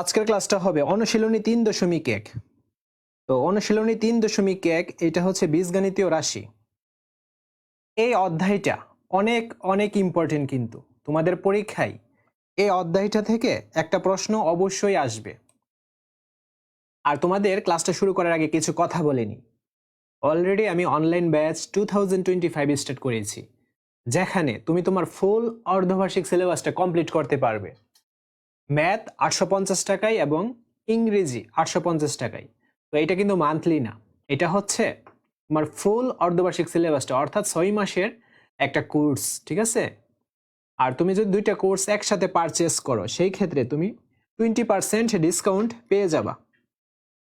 আজকের ক্লাসটা হবে অনুশীলনী তিন দশমিক এক। তো অনুশীলনী তিন দশমিক এক, এটা হচ্ছে বীজগণিতীয় রাশি। এই অধ্যায়টা অনেক অনেক ইম্পর্টেন্ট কিন্তু, তোমাদের পরীক্ষায় এই অধ্যায়টা থেকে একটা প্রশ্ন অবশ্যই আসবে। আর তোমাদের ক্লাসটা শুরু করার আগে কিছু কথা বলিনি অলরেডি আমি online batch two thousand twenty five start করেছি, যেখানে তুমি তোমার ফুল অর্ধবার্ষিক সিলেবাসটা কমপ্লিট করতে পারবে। ম্যাথ আটশো পঞ্চাশ টাকায় এবং ইংরেজি আটশো পঞ্চাশ টাকায়। তো এটা কিন্তু মান্থলি না। এটা হচ্ছে তোমার ফুল অর্ধবার্ষিক সিলেবাসটা অর্থাৎ ছয় মাসের একটা কোর্স ঠিক আছে? আর তুমি যদি দুইটা কোর্স একসাথে পারচেস করো, সেই ক্ষেত্রে তুমি টোয়েন্টি পার্সেন্ট ডিসকাউন্ট পেয়ে যাবা।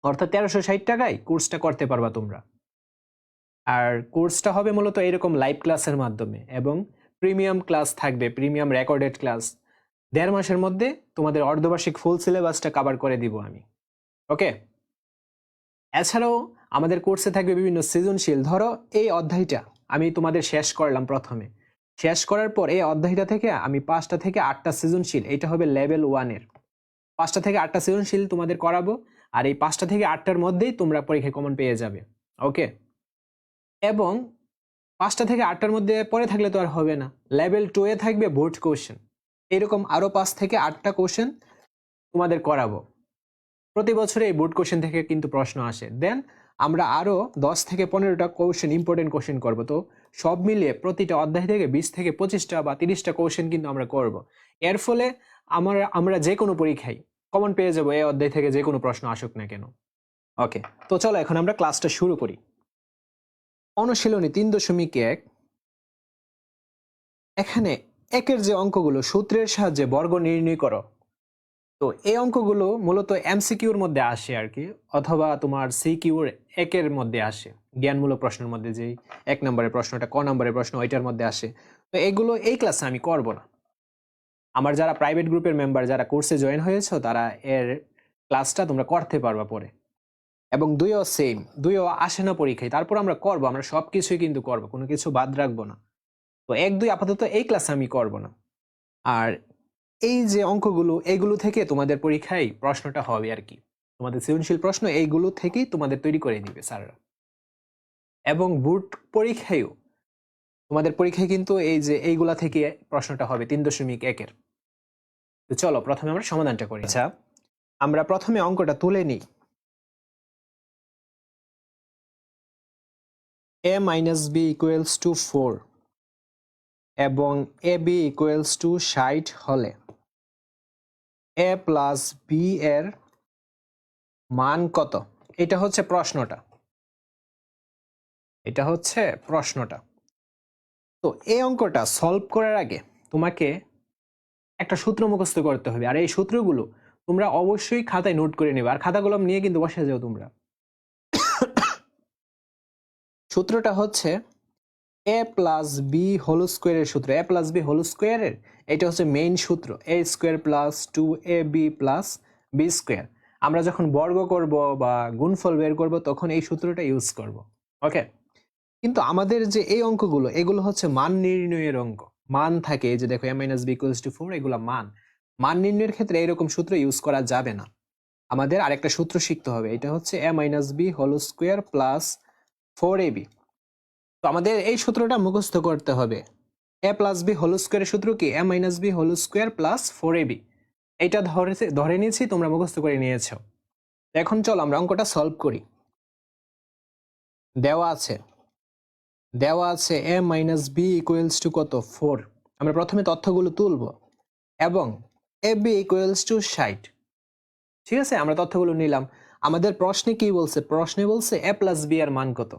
অর্থাৎ তেরোশো ষাট টাকায় কোর্সটা করতে পারবা তোমরা। আর কোর্সটা হবে মূলত এরকম লাইভ ক্লাসের মাধ্যমে এবং প্রিমিয়াম ক্লাস থাকবে প্রিমিয়াম রেকর্ডেড ক্লাস দেড় মাসের মধ্যে তোমাদের অর্ধবার্ষিক ফুল সিলেবাসটা কভার করে দিব আমি। ওকে এছাড়াও আমাদের কোর্সে থাকবে বিভিন্ন সৃজনশীল। ধরো এই অধ্যায়টা আমি তোমাদের শেষ করলাম প্রথমে। শেষ করার পর এই অধ্যায়টা থেকে আমি পাঁচটা থেকে আটটা সৃজনশীল এটা হবে লেভেল ওয়ানের পাঁচটা থেকে আটটা সৃজনশীল তোমাদের করাবো, আর এই পাঁচটা থেকে আটটার মধ্যেই তোমরা পরীক্ষায় কমন পেয়ে যাবে। ওকে এবং পাঁচটা থেকে আটটার মধ্যে পরে থাকলে তো আর হবে না। লেভেল টু এ থাকবে বোর্ড কোশ্চেন এরকম আরও পাঁচ থেকে আটটা কোশ্চেন তোমাদের করাবো। প্রতি বছরে এই বোর্ড কোশ্চেন থেকে কিন্তু প্রশ্ন আসে। দেন আমরা আরও দশ থেকে পনেরোটা কোশ্চেন ইম্পর্টেন্ট কোশ্চেন করব। তো সব মিলিয়ে প্রতিটা অধ্যায় থেকে বিশ থেকে পঁচিশটা বা তিরিশটা কোশ্চেন কিন্তু আমরা করব। এর ফলে আমরা আমরা যে কোনো পরীক্ষায় কমন পেয়ে যাব এই অধ্যায় থেকে যে কোনো প্রশ্ন আসুক না কেন। ওকে তো চলো এখন আমরা ক্লাসটা শুরু করি। অনুশীলনী তিন দশমিক এক। এখানে একের যে অঙ্কগুলো, সূত্রের সাহায্যে বর্গ নির্ণয় করো। তো এই অঙ্কগুলো মূলত এমসিকিউর মধ্যে আসে আর কি, অথবা তোমার সিকিউর একের মধ্যে আসে। জ্ঞানমূলক প্রশ্নের মধ্যে যেই এক নম্বরের প্রশ্নটা, ক নম্বরের প্রশ্ন, ওইটার মধ্যে আসে। তো এগুলো এই ক্লাসে আমি করব না। আমার যারা প্রাইভেট গ্রুপের মেম্বার যারা কোর্সে জয়েন হয়েছো, তারা এর ক্লাসটা তোমরা করতে পারবা পরে। এবং দুইও সেম দুইও আসে না পরীক্ষায়। তারপর আমরা করব, আমরা সব কিছুই কিন্তু করব, কোনো কিছু বাদ রাখব না। তো এক দুই আপাতত এই ক্লাসে আমি করব না। আর এই যে অঙ্কগুলো এইগুলো থেকে তোমাদের পরীক্ষায় প্রশ্নটা হবে আর কি। তোমাদের সৃজনশীল প্রশ্ন এইগুলো থেকেই তোমাদের তৈরি করে দিবে স্যাররা। এবং বুট পরীক্ষায়ও তোমাদের পরীক্ষায় কিন্তু এই যে এইগুলা থেকে প্রশ্নটা হবে তিন দশমিক একের। তো চলো প্রথমে আমরা সমাধানটা করি। আচ্ছা। আমরা প্রথমে অঙ্কটা তুলে নিই। A minus B equals to four এবং এ বি ইকুয়ালস টু ষাট হলে। এ প্লাস বি এর মান কত? এটা হচ্ছে প্রশ্নটা। এটা হচ্ছে প্রশ্নটা। তো এই অঙ্কটা সলভ করার আগে তোমাকে একটা সূত্র মুখস্থ করতে হবে। আর এই সূত্রগুলো তোমরা অবশ্যই খাতায় নোট করে নেবে। আর খাতাগুলো নিয়ে কিন্তু বসে যাও তোমরা। সূত্রটা হচ্ছে এ প্লাস বি হোল স্কোয়ারের সূত্র। এ প্লাস বি হোল স্কোয়ারের এটা হচ্ছে মেইন সূত্র। A square plus two A B plus B square আমরা যখন বর্গ করব বা গুণফল বের করব, তখন এই সূত্রটা ইউজ করব। ওকে কিন্তু আমাদের যে এই অঙ্কগুলো, এগুলো হচ্ছে মান নির্ণয়ের অঙ্ক। মান থাকে যে দেখো A minus B equals to four এগুলো মান। মান নির্ণয়ের ক্ষেত্রে এরকম সূত্র ইউজ করা যাবে না। আমাদের আরেকটা সূত্র শিখতে হবে। এটা হচ্ছে A minus B whole square plus four A B তো আমাদের এই সূত্রটা মুখস্থ করতে হবে। এ প্লাস বি হোল স্কোয়ারের সূত্র কি? A minus B whole square plus four A B এটা ধরে ধরে নিয়েছি, তোমরা মুখস্থ করে নিয়েছো। এখন চল আমরা অঙ্কটা সলভ করি। দেওয়া আছে। দেওয়া আছে A minus B equals to কত? ফোর আমরা প্রথমে তথ্যগুলো তুলব এবং এ বি ইকুয়ালস টু ষাট। ঠিক আছে? আমরা তথ্যগুলো নিলাম। আমাদের প্রশ্নে কি বলছে? প্রশ্নে বলছে এ প্লাস বি এর মান কত?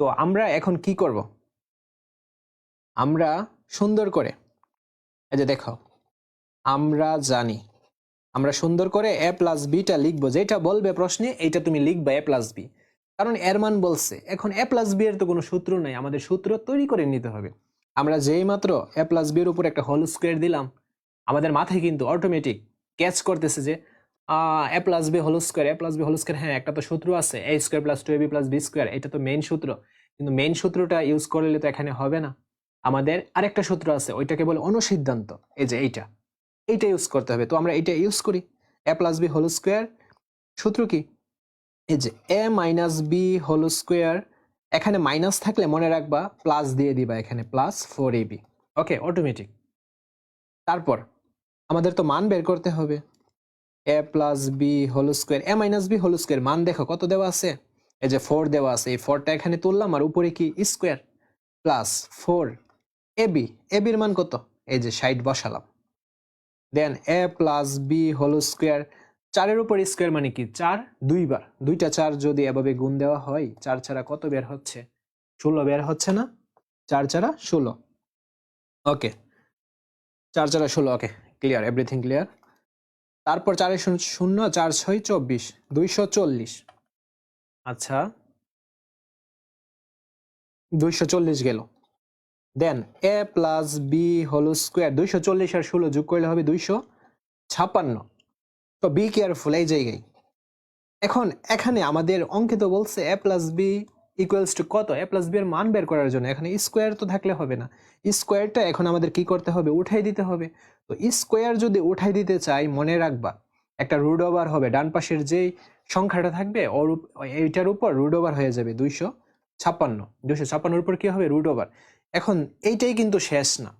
তো আমরা এখন কি করব? আমরা সুন্দর করে, এই যে দেখো, আমরা জানি। আমরা সুন্দর করে এ প্লাস বিটা লিখব, যেটা বলবে প্রশ্নে, এইটা তুমি লিখবা এ প্লাস বি কারণ এর মান বলছে, এখন এ প্লাস বি এর তো কোনো সূত্র নাই, আমাদের সূত্র তৈরি করে নিতে হবে। আমরা যেই মাত্র এ প্লাস বি এর উপর একটা হোল স্কোয়ার দিলাম, আমাদের মাথায় কিন্তু অটোমেটিক ক্যাচ করতেছে যে A plus B whole square A plus B whole square হ্যাঁ একটা তো সূত্র আছে A square plus two A B plus B square এটা তো মেইন সূত্র, কিন্তু মেইন সূত্রটা ইউজ করলে তো এখানে হবে না। আমাদের আরেকটা সূত্র আছে, ওইটাকে বলে অনুসিদ্ধান্ত, এই যে এইটা এইটা ইউজ করতে হবে, তো আমরা এইটা ইউজ করি। A plus B whole square সূত্র কি? এই যে A minus B whole square এখানে মাইনাস থাকলে মনে রাখবা প্লাস দিয়ে দিবা এখানে plus four A B okay automatic তারপর, আমাদের তো মান বের করতে হবে। A plus B whole square A minus B whole square মান দেখো, কত দেওয়া আছে? এই যে ফোর দেওয়া আছে, এই ফোরটা এখানে তুললাম, আর উপরে কি? Square plus four A B A বির মান কত? এই যে সাইড বসালাম। Then A plus B whole square চারের উপর স্কোয়ার মানে কি? চার, দুইবার। দুইটা চার যদি এভাবে গুণ দেওয়া হয়, চার ছাড়া কত বের হচ্ছে? ষোলো বের হচ্ছে না? চার ছাড়া ষোলো। ওকে চার চারা ষোলো ওকে ক্লিয়ার এভরিথিং ক্লিয়ার তারপর চারে শূন্য- শূন্য চার ছয় চব্বিশ দুইশো চল্লিশ। আচ্ছা। দুইশো চল্লিশ গেল। Then A plus B whole square. দুইশো চল্লিশ আর ষোলো যোগ করলে হবে দুইশো ছাপ্পান্ন। তো বি কেয়ারফুল এই জায়গায়। এখন এখানে আমাদের অঙ্কিত বলছে A plus B equals to কত? এ প্লাস বি এর মান বের করার জন্য। এখানে স্কোয়ার তো থাকলে হবে না। স্কোয়ারটা এখন আমাদের কি করতে হবে? উঠাই দিতে হবে। তো স্কোয়ার যদি উঠাই দিতে চাই, মনে রাখবা, একটা রুড ওভার হবে। ডান পাশের যেই সংখ্যাটা থাকবে ওর এইটার উপর রুড ওভার হয়ে যাবে দুইশো ছাপ্পান্ন। দুইশো ছাপ্পান্নর উপর কি হবে? রুড ওভার এখন এইটাই কিন্তু শেষ না।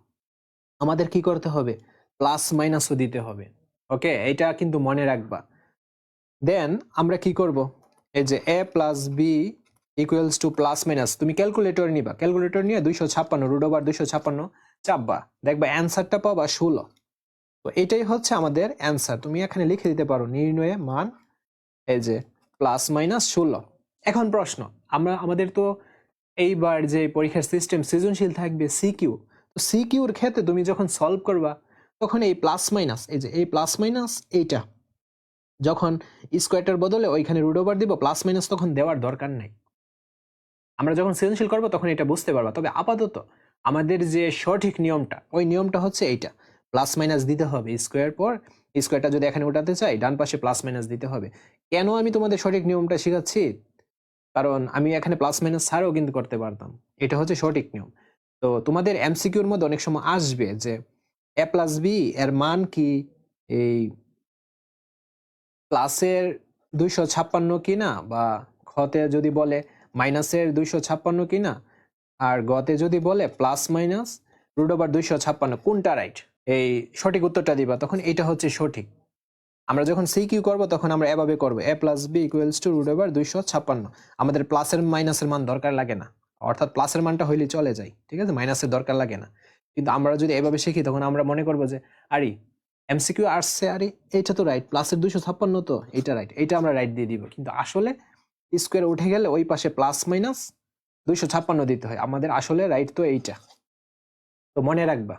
আমাদের কি করতে হবে? প্লাস মাইনাসও দিতে হবে। ওকে? এটা কিন্তু মনে রাখবা। দেন আমরা কি করব? এই যে A plus B equals to plus minus তুমি ক্যালকুলেটর নিবা। ক্যালকুলেটর নিয়ে দুইশো ছাপ্পান্ন রুট ওভার দুইশো ছাপ্পান্ন, চাপবা। দেখবা অ্যান্সারটা পাবা ষোলো। তো এটাই হচ্ছে আমাদের অ্যান্সার তুমি এখানে লিখে দিতে পারো নির্ণয়ে মান, এই যে প্লাস মাইনাস ষোলো। এখন প্রশ্ন, আমরা, আমাদের তো এইবার যে পরীক্ষার সিস্টেম সৃজনশীল থাকবে সিকিউ তো সিকিউর ক্ষেত্রে তুমি যখন সলভ করবা, তখন এই প্লাস মাইনাস এই যে এই প্লাস মাইনাস এইটা, যখন স্কোয়ারটার বদলে ওইখানে রুট ওভার দিব প্লাস মাইনাস তখন দেওয়ার দরকার নাই। আমরা যখন সৃজনশীল করব তখন এটা বুঝতে পারবা। তবে আপাতত আমাদের যে সঠিক নিয়মটা, ওই নিয়মটা হচ্ছে এইটা। প্লাস মাইনাস দিতে হবে স্কোয়ার পর, স্কোয়ারটা যদি এখানে উঠাতে চাই, ডান পাশে প্লাস মাইনাস দিতে হবে। কেন আমি তোমাদের সঠিক নিয়মটা শেখাচ্ছি? কারণ আমি এখানে প্লাস মাইনাস ছাড়াও কিন্তু করতে পারতাম। এটা হচ্ছে সঠিক নিয়ম। তো তোমাদের এমসিকিউর মধ্যে অনেক সময় আসবে যে, এ প্লাস বি এর মান কি? এই প্লাসের দুইশো ছাপ্পান্ন কিনা বা খতে যদি বলে মাইনাসের দুইশো ছাপ্পান্ন কিনা আর গতে যদি বলে প্লাস মাইনাস রুট ওভার দুইশো ছাপ্পান্ন, কোনটা রাইট এই সঠিক উত্তরটা দিবা, তখন এটা হচ্ছে সঠিক। আমরা যখন সি কিউ করব, তখন আমরা এভাবে করব A plus B equals to root over দুইশো ছাপ্পান্ন। আমাদের প্লাসের মাইনাসের মান দরকার লাগে না। অর্থাৎ প্লাসের মানটা হইলে চলে যায়, ঠিক আছে? মাইনাসের দরকার লাগে না। কিন্তু আমরা যদি এভাবে শিখি, তখন আমরা মনে করব যে, আরে এমসিকিউ আসছে, আরে এইটা তো রাইট প্লাসের দুইশো ছাপ্পান্ন তো এইটা রাইট এইটা আমরা রাইট দিয়ে দিব। কিন্তু আসলে স্কোয়ার উঠে গেলে ওই পাশে প্লাস মাইনাস দুইশো ছাপ্পান্ন দিতে হয়। আমাদের আসলে রাইট তো এইটা। তো মনে রাখবা।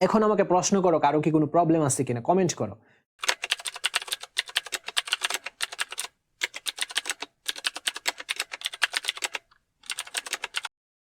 এখন আমাকে প্রশ্ন করো, কারও কি কোনো প্রবলেম আছে কিনা? কমেন্ট করো।